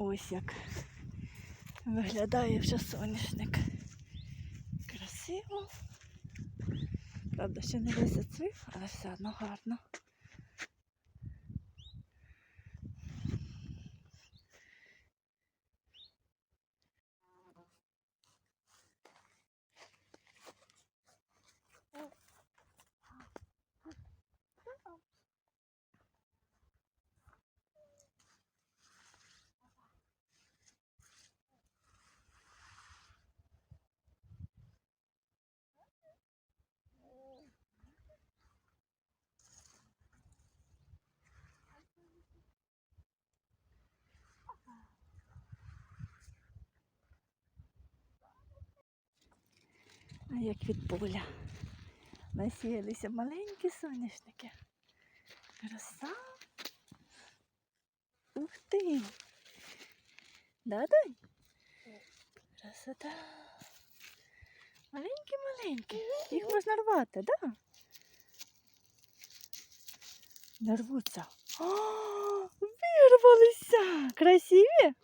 Ось як виглядає вже соняшник. Красиво. Правда, ще не висяцвів, але все одно гарно. Як від поля. Насіялися маленькі соняшники. Краса. Ух ти. Да, Донь? Красота. Маленькі-маленькі. Їх можна рвати, да? Не рвуться. О, вирвалися. Красиві?